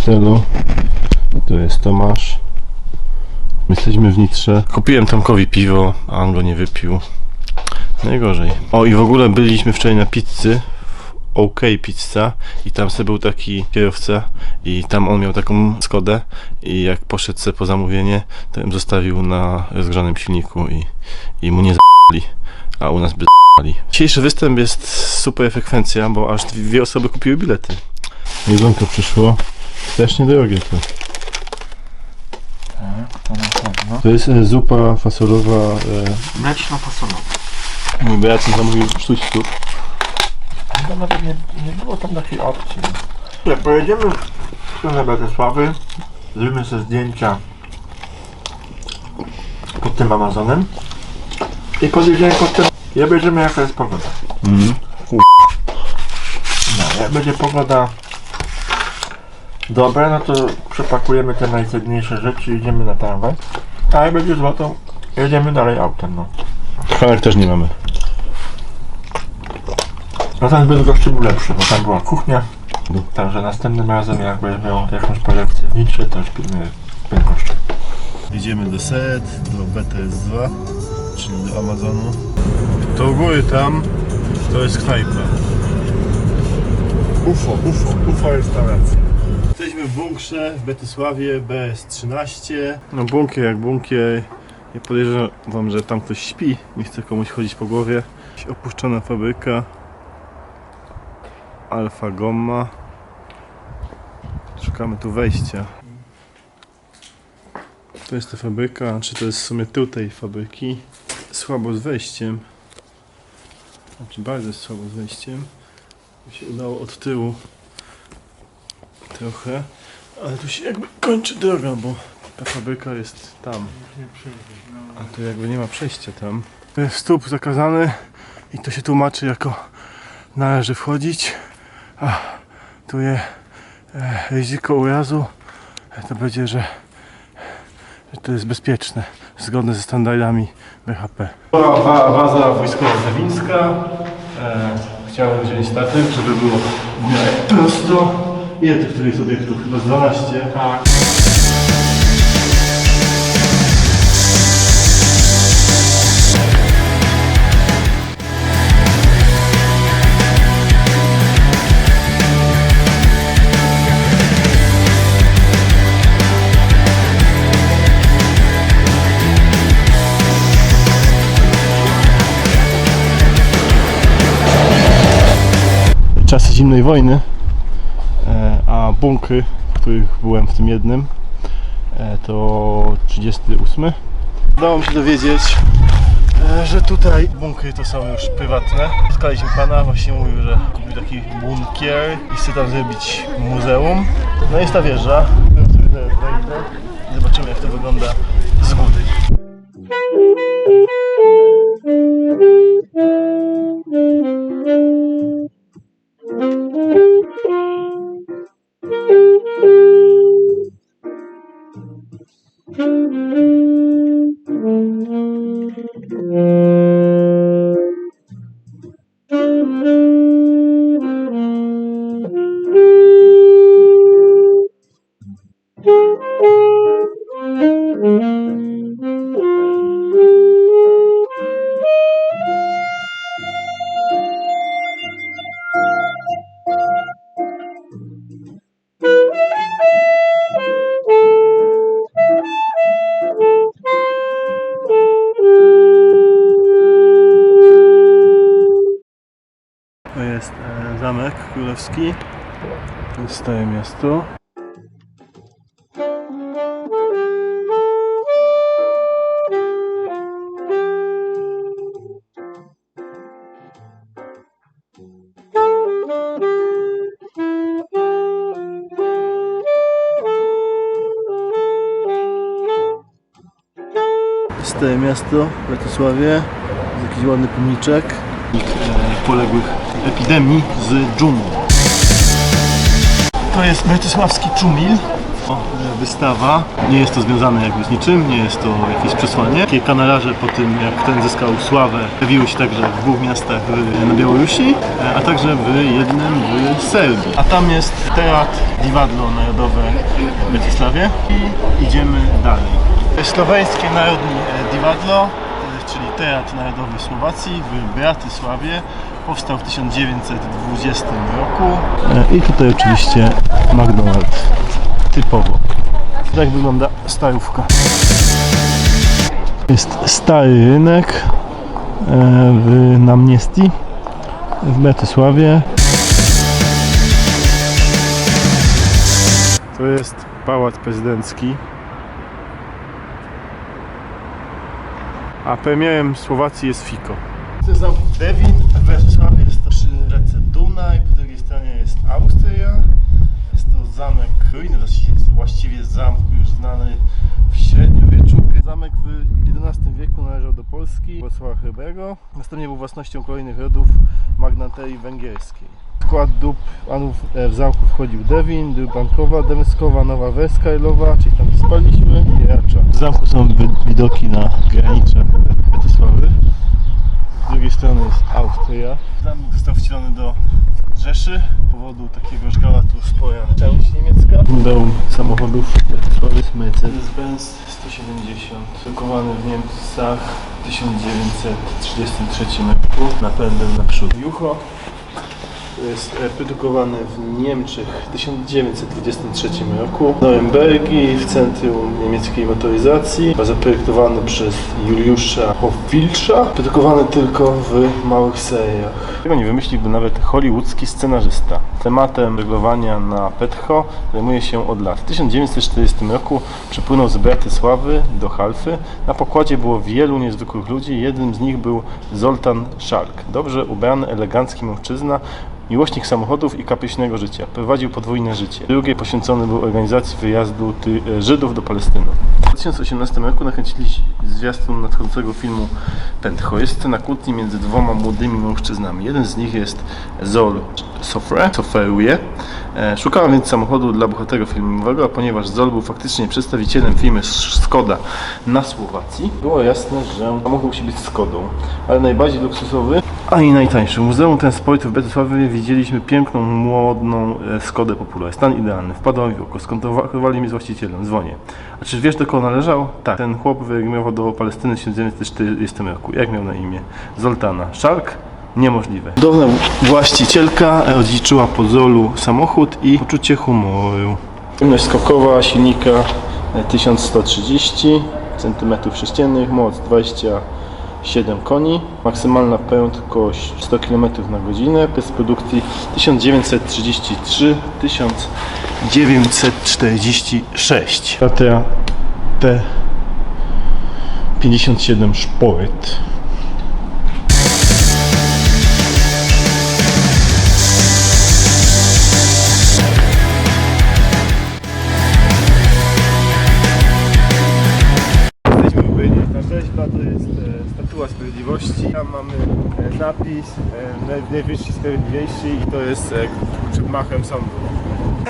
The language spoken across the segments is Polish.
hotelu. Tu jest Tomasz. My Jesteśmy w Nitrze. Kupiłem Tomkowi piwo, a on go nie wypił. Najgorzej. O i w ogóle byliśmy wczoraj na pizzy. OK Pizza i tam sobie był taki kierowca i tam on miał taką Skodę i jak poszedł sobie po zamówienie, to ją zostawił na rozgrzanym silniku i, i mu nie z***li, a u nas by z***li. Dzisiejszy występ jest super frekwencja, bo aż dwie osoby kupiły bilety. Jedzonko przyszło. Też niedrogie to. Tak, to na pewno. To jest e, zupa fasolowa. E, Mleczna fasonowa. mój brat zamówił sztućców. Chyba nawet nie, nie było tam takiej opcji. Jak pojedziemy w stronę Bratysławy, zrobimy sobie zdjęcia pod tym Amazonem i podjedziemy pod tym i obejrzymy jaka jest pogoda. Mhm. No, jak będzie pogoda dobra, no to przepakujemy te najcenniejsze rzeczy i idziemy na tramwaj. A jak będzie zło, to jedziemy dalej autem, no. Cholek też nie mamy. No ten Bydgoszczy był lepszy, bo tam była kuchnia. Także następnym razem jak będziesz miał jakąś prelekcję w Nitrze, to śpimy w Bydgoszczy. Jedziemy do SET, do BTS2, czyli do Amazonu. To u góry tam to jest knajpa. UFO, UFO, UFO restauracja. Jesteśmy w bunkrze w Betysławie BS13. No bunkier jak bunkier. Nie podejrzewam, że tam ktoś śpi. Nie chce komuś chodzić po głowie. Jakaś opuszczona fabryka. Alfa Gomma. Szukamy tu wejścia. To jest ta fabryka, czy to jest w sumie tył tej fabryki. Słabo z wejściem. Znaczy bardzo słabo z wejściem. Mi się udało od tyłu trochę, ale tu się jakby kończy droga, bo ta fabryka jest tam. A tu jakby nie ma przejścia tam. Jest stóp zakazany i to się tłumaczy jako należy wchodzić, a tu je e, ryzyko urazu e, to będzie, że, że to jest bezpieczne, zgodne ze standardami BHP. Była baza wojskowa Zewińska. E, chciałem wziąć statyw, żeby było w prosto. Ile tych których jest obiektów? Chyba z 12. Tak. Czasy zimnej wojny, e, a bunkry, których byłem w tym jednym, e, to 38. Udało mi się dowiedzieć, e, że tutaj bunkry to są już prywatne. Spotkaliśmy pana, właśnie mówił, że kupił taki bunkier i chce tam zrobić muzeum. No jest ta wieża, sobie zaraz wejdę i zobaczymy jak to wygląda z góry. Królewski. To jest stare miasto. Stare miasto w Bratysławie. Jest jakiś ładny pomniczek. E, poległych epidemii z dżumu. To jest bratysławski czumil. wystawa. Nie jest to związane jakby z niczym, nie jest to jakieś przesłanie. Takie kanalarze po tym, jak ten zyskał sławę, pojawiły się także w dwóch miastach na Białorusi, e, a także w jednym w Serbii. A tam jest Teatr Divadlo Narodowe w Bratysławie i idziemy dalej. Słoweńskie Narodni e, Divadlo, Teatr Narodowy Słowacji w Bratysławie. Powstał w 1920 roku. E, I tutaj oczywiście McDonald's. Typowo. Tak wygląda starówka. Jest stary rynek e, w Namniesti w Bratysławie. To jest pałac prezydencki. A premierem Słowacji jest Fico. Zamku Devin, w jest to przy rzece Dunaj, po drugiej stronie jest Austria. Jest to zamek ruiny, właściwie, zamku już znany w średniowieczu. Zamek w XI wieku należał do Polski, Wacława Chrybrego. Następnie był własnością kolejnych rodów magnaterii węgierskiej. Skład dób panów e, w zamku wchodził Devin, Dybankowa, Demskowa, Nowa Weskarlowa, czyli tam spaliśmy, i Racza. W zamku są widoki na granicze Bratysławy. Z drugiej strony jest Austria. Zamek został wcielony do Rzeszy. Z powodu takiego szkała tu spora część niemiecka. Muzeum samochodów Bratysławy jest Mercedes-Benz 170. Drukowany w Niemcach w 1933 roku. Napędem naprzód. Jucho. Jest produkowany w Niemczech w 1923 roku. W Norymbergi w centrum niemieckiej motoryzacji. Zaprojektowany przez Juliusza Hofwilsza. Produkowany tylko w małych seriach. Tego nie wymyśliłby nawet hollywoodzki scenarzysta. Tematem żeglowania na Petcho zajmuje się od lat. W 1940 roku przypłynął z Bratysławy do Halfy. Na pokładzie było wielu niezwykłych ludzi. Jednym z nich był Zoltan Szalk. Dobrze ubrany, elegancki mężczyzna, Miłośnik samochodów i kapryśnego życia. Prowadził podwójne życie. Drugie poświęcony był organizacji wyjazdu ty, e, Żydów do Palestyny. W 2018 roku nakręcili zwiastun nadchodzącego filmu Pętcho. Jest scena kłótni między dwoma młodymi mężczyznami. Jeden z nich jest Zol Sofre, oferuje. E, Szukałem więc samochodu dla bohatera filmowego, a ponieważ Zol był faktycznie przedstawicielem firmy Skoda na Słowacji, było jasne, że samochód musi być Skodą, ale najbardziej luksusowy, a i najtańszy. W Muzeum Transportu w Bratysławie widzieliśmy piękną, młodną e, Skodę Popular. Stan idealny. Wpadła mi w oko. Skontaktowali mnie z właścicielem. Dzwonię. A czy wiesz, do kogo należał? Tak. Ten chłop wyemigrował do Palestyny w 1940 roku. Jak miał na imię? Zoltana. Szark? Niemożliwe. Cudowna właścicielka odziedziczyła po Zolu samochód i poczucie humoru. Pojemność skokowa silnika e, 1130 cm3, moc 27 koni, maksymalna prędkość 100 km na godzinę, bez produkcji 1933-1946. Tatra P57 Sport. Jesteśmy w rzeźba to jest e, statua sprawiedliwości. Tam mamy e, napis e, naj- najwyższy sprawiedliwiejszy i to jest e, przed machem sądu.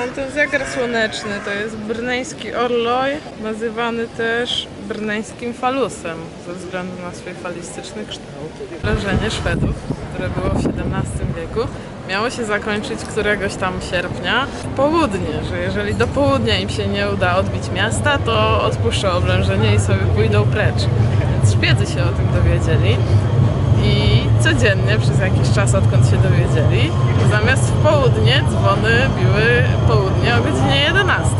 On to zegar słoneczny, to jest brneński orloj, nazywany też brneńskim falusem ze względu na swój falistyczny kształt. Wrażenie Szwedów, które było w XVII wieku, miało się zakończyć któregoś tam sierpnia w południe, że jeżeli do południa im się nie uda odbić miasta, to odpuszczą oblężenie i sobie pójdą precz. Więc Szwedzy się o tym dowiedzieli i codziennie przez jakiś czas, odkąd się dowiedzieli, zamiast w południe dzwony biły południe o godzinie 11,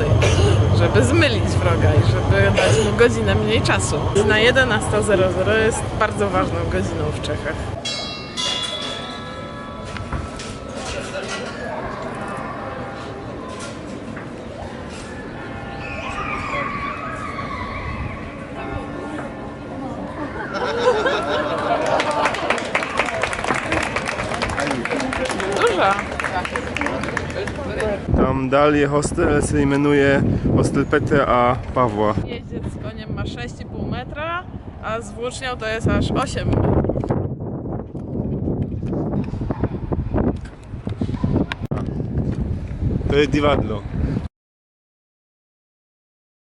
żeby zmylić wroga i żeby dać mu godzinę mniej czasu. Na 11.00 jest bardzo ważną godziną w Czechach. Dalej hostel się imenuje Hostel Petra a Pawła. Jeździec z koniem ma 6,5 metra, a z włócznią to jest aż 8 metrów. To jest Divadlo.